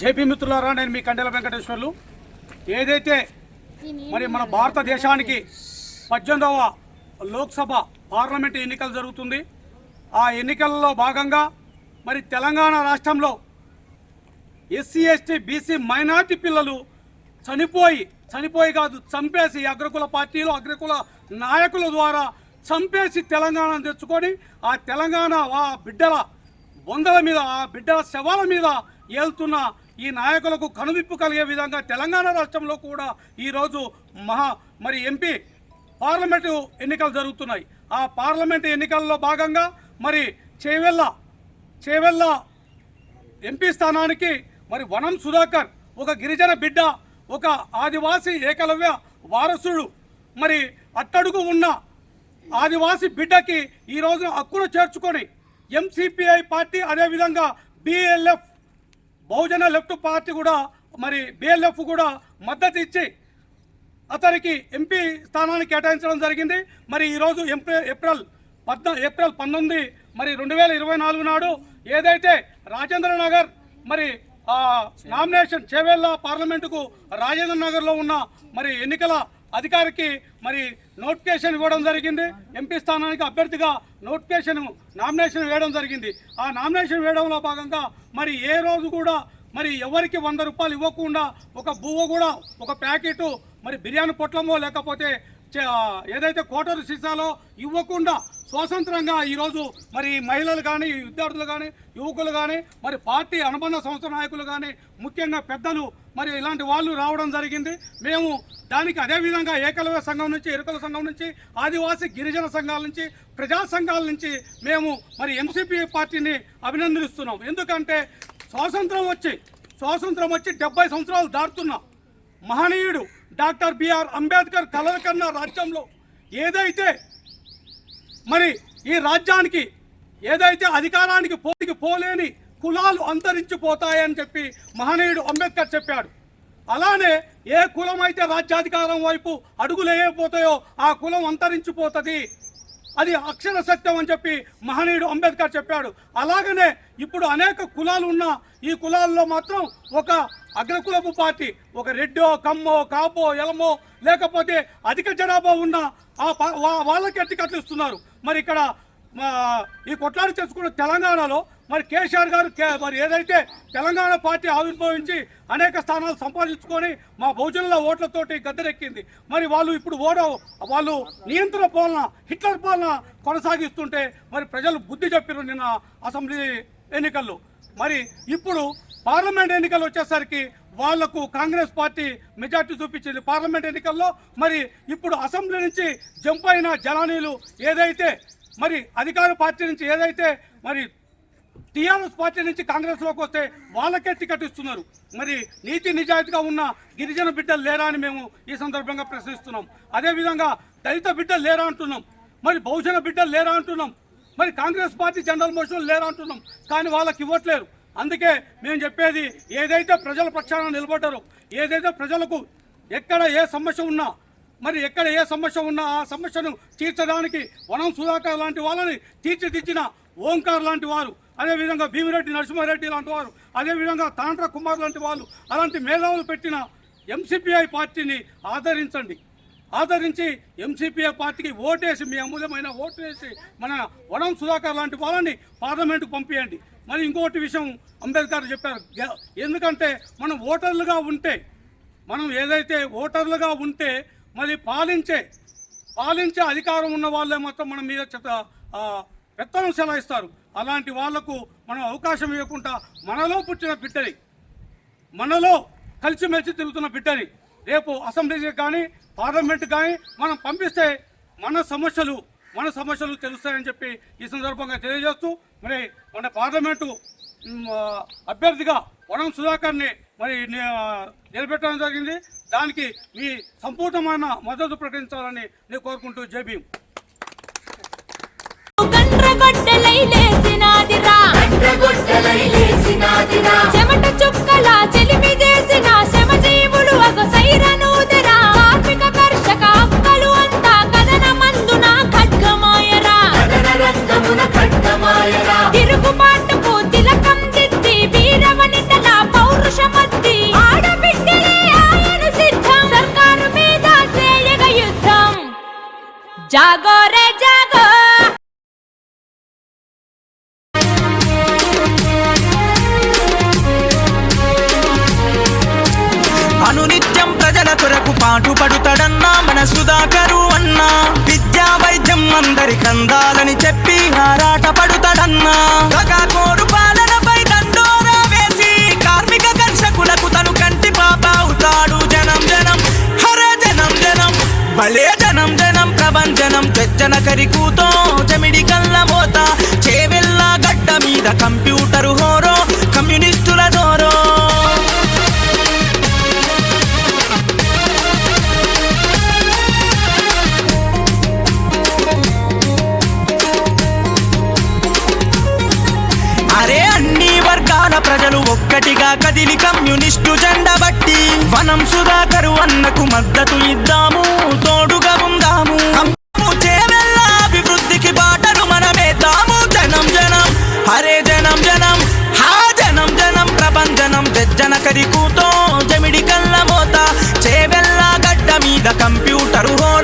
JP మిత్రులారా నేను మీ కండెల వెంకటేశ్వర్లు. ఏదైతే మరి మన భారతదేశానికి పద్దెనిమిదవ లోక్సభ పార్లమెంట్ ఎన్నికలు జరుగుతుంది ఆ ఎన్నికల్లో భాగంగా మరి తెలంగాణ రాష్ట్రంలో ఎస్సీ ఎస్టీ బీసీ మైనార్టీ పిల్లలు చనిపోయి చనిపోయి కాదు చంపేసి అగ్రకుల పార్టీలు అగ్రకుల నాయకుల ద్వారా చంపేసి తెలంగాణను తెచ్చుకొని ఆ తెలంగాణ ఆ బిడ్డల బొందల మీద ఆ బిడ్డల శవాల మీద ఏలుతున్న ఈ నాయకులకు కనువిప్పు కలిగే విధంగా తెలంగాణ రాష్ట్రంలో కూడా ఈరోజు మహా మరి ఎంపీ పార్లమెంటు ఎన్నికలు జరుగుతున్నాయి. ఆ పార్లమెంటు ఎన్నికల్లో భాగంగా మరి చేవెళ్ళ చేవెళ్ళ ఎంపీ స్థానానికి మరి వనం సుధాకర్ ఒక గిరిజన బిడ్డ ఒక ఆదివాసి ఏకలవ్య వారసుడు మరి అట్టడుగు ఉన్న ఆదివాసి బిడ్డకి ఈ హక్కును చేర్చుకొని ఎంసీపీఐ పార్టీ అదేవిధంగా బిఎల్ఎఫ్ బహుజన లెఫ్ట్ పార్టీ కూడా మరి బిఎల్ఎఫ్ కూడా మద్దతు ఇచ్చి అతనికి ఎంపీ స్థానాన్ని కేటాయించడం జరిగింది. మరి ఈరోజు ఎంపీ ఏప్రిల్ పద్నా ఏప్రిల్ పంతొమ్మిది మరి రెండు వేల ఇరవై నాలుగు నాడు ఏదైతే రాజేంద్ర నగర్ మరి నామినేషన్ చేవేళ్ళ పార్లమెంటుకు రాజేంద్ర నగర్లో ఉన్న మరి ఎన్నికల అధికారికి మరి నోటిఫికేషన్ ఇవ్వడం జరిగింది. ఎంపీ స్థానానికి అభ్యర్థిగా నోటిఫికేషన్ నామినేషన్ వేయడం జరిగింది. ఆ నామినేషన్ వేయడంలో భాగంగా మరి ఏ రోజు కూడా మరి ఎవరికి వంద రూపాయలు ఇవ్వకుండా ఒక బువ్వ కూడా ఒక ప్యాకెట్ మరి బిర్యానీ పొట్లమో లేకపోతే చే- ఏదైతే కోటరు సీసాలో ఇవ్వకుండా స్వతంత్రంగా ఈరోజు మరి మహిళలు కానీ విద్యార్థులు కానీ యువకులు కానీ మరి పార్టీ అనుబంధ సంస్థ నాయకులు కానీ ముఖ్యంగా పెద్దలు మరి ఇలాంటి వాళ్ళు రావడం జరిగింది. మేము దానికి అదేవిధంగా ఏకలవ్య సంఘం నుంచి ఎరుకల సంఘం నుంచి ఆదివాసీ గిరిజన సంఘాల నుంచి ప్రజా సంఘాల నుంచి మేము మరి ఎంసీపీ పార్టీని అభినందిస్తున్నాం. ఎందుకంటే స్వాతంత్రం వచ్చి స్వాతంత్రం వచ్చి డెబ్బై సంవత్సరాలు దాటుతున్నాం మహనీయుడు డాక్టర్ బిఆర్ అంబేద్కర్ కలల కన్నా రాజ్యంలో ఏదైతే మరి ఈ రాజ్యానికి ఏదైతే అధికారానికి పోటీకి పోలేని కులాలు అంతరించిపోతాయని చెప్పి మహనీయుడు అంబేద్కర్ చెప్పాడు. అలానే ఏ కులం అయితే రాజ్యాధికారం వైపు అడుగులేయకపోతాయో ఆ కులం అంతరించిపోతుంది. అది అక్షర సత్యం అని చెప్పి మహనీయుడు అంబేద్కర్ చెప్పాడు. అలాగనే ఇప్పుడు అనేక కులాలు ఉన్న ఈ కులాల్లో మాత్రం ఒక అగ్రకులపు పార్టీ ఒక రెడ్డో కమ్మో కాపో ఎలమో లేకపోతే అధిక జనాభా ఉన్న ఆ వాళ్ళకి ఎట్టి ఇస్తున్నారు మరి ఇక్కడ మా ఈ కొట్లాడి చేసుకున్న తెలంగాణలో మరి కేసీఆర్ గారు మరి ఏదైతే తెలంగాణ పార్టీ ఆవిర్భవించి అనేక స్థానాలు సంపాదించుకొని మా బహుజనుల ఓట్లతోటి గద్దెరెక్కింది మరి వాళ్ళు ఇప్పుడు ఓడో వాళ్ళు నియంత్రణ పాలన హిట్లర్ పాలన కొనసాగిస్తుంటే మరి ప్రజలు బుద్ధి చెప్పారు నిన్న అసెంబ్లీ ఎన్నికల్లో. మరి ఇప్పుడు పార్లమెంట్ ఎన్నికలు వచ్చేసరికి వాళ్ళకు కాంగ్రెస్ పార్టీ మెజార్టీ చూపించింది పార్లమెంట్ ఎన్నికల్లో. మరి ఇప్పుడు అసెంబ్లీ నుంచి జంప్ అయిన జలానీలు ఏదైతే మరి అధికార పార్టీ నుంచి ఏదైతే మరి టీఆర్ఎస్ పార్టీ నుంచి కాంగ్రెస్లోకి వస్తే వాళ్ళకే టికెట్ ఇస్తున్నారు. మరి నీతి నిజాయితీగా ఉన్న గిరిజన బిడ్డలు లేరా అని మేము ఈ సందర్భంగా ప్రశ్నిస్తున్నాం. అదేవిధంగా దళిత బిడ్డలు లేరా అంటున్నాం. మరి బహుజన బిడ్డలు లేరా అంటున్నాం. మరి కాంగ్రెస్ పార్టీ జనరల్ మోషన్ లేరా అంటున్నాం. కానీ వాళ్ళకి ఇవ్వట్లేరు. అందుకే మేము చెప్పేది ఏదైతే ప్రజల పక్షాన నిలబడ్డారో ఏదైతే ప్రజలకు ఎక్కడ ఏ సమస్య ఉన్నా మరి ఎక్కడ ఏ సమస్య ఉన్నా ఆ సమస్యను తీర్చడానికి వనం సుధాకర్ లాంటి వాళ్ళని తీర్చిదిద్దిన ఓంకార్ లాంటి వారు అదేవిధంగా భీమిరెడ్డి నరసింహారెడ్డి లాంటి వారు అదేవిధంగా తాండ్ర కుమార్ లాంటి వాళ్ళు అలాంటి మేధావులు పెట్టిన ఎంసీపీఐ పార్టీని ఆదరించండి. ఆదరించి ఎంసీపీఐ పార్టీకి ఓటేసి మీ అమూల్యమైన ఓటు వేసి మన వనం సుధాకర్ లాంటి వాళ్ళని పార్లమెంట్కు పంపించండి మరి ఇంకోటి విషయం అంబేద్కర్ చెప్పారు. ఎందుకంటే మనం ఓటర్లుగా ఉంటే మనం ఏదైతే ఓటర్లుగా ఉంటే మరి పాలించే పాలించే అధికారం ఉన్న వాళ్ళే మొత్తం మన మీద చెత్త పెత్తనం సెలవిస్తారు అలాంటి వాళ్ళకు మనం అవకాశం ఇవ్వకుండా మనలో పుట్టిన బిడ్డని మనలో కలిసిమెలిసి తిరుగుతున్న బిడ్డని రేపు అసెంబ్లీకి కానీ పార్లమెంట్ కానీ మనం పంపిస్తే మన సమస్యలు మన సమస్యలు తెలుస్తాయని చెప్పి ఈ సందర్భంగా తెలియజేస్తూ మరి మన పార్లమెంటు అభ్యర్థిగా వనం సుధాకర్ని మరి నిలబెట్టడం జరిగింది. దానికి మీ సంపూర్ణమైన మద్దతు ప్రకటించాలని నేను కోరుకుంటూ జై భీమ్. గండ్రగొడ్డలై లేసినాదిరా. గండ్రగొడ్డలై లేసినాదిరా. చెమట చుక్కల చెలిమి అందాలని చెప్పి ఆరాట పడుతాడన్నా. కోరు పాలనపై దండోరా వేసి కార్మిక కర్షకులకు తను కంటి పాప అవుతాడు. జనం జనం హరే జనం జనం భలే జనం జనం ప్రభంజనం చెచ్చన కరికూతో కదిలి కమ్యూనిస్టు జెండా బట్టి వనం సుధాకరు అన్నకు మద్దతు ఇద్దాము తోడుగా ఉందాము. అభివృద్ధికి బాటను మనమే దాము జనం జనం హరే జనం జనం హా జనం జనం ప్రభంజనం జజ్జన కరికూతో జమిడి కళ్ళ మోత. చేవెల్లా గడ్డ మీద కంప్యూటరు హోర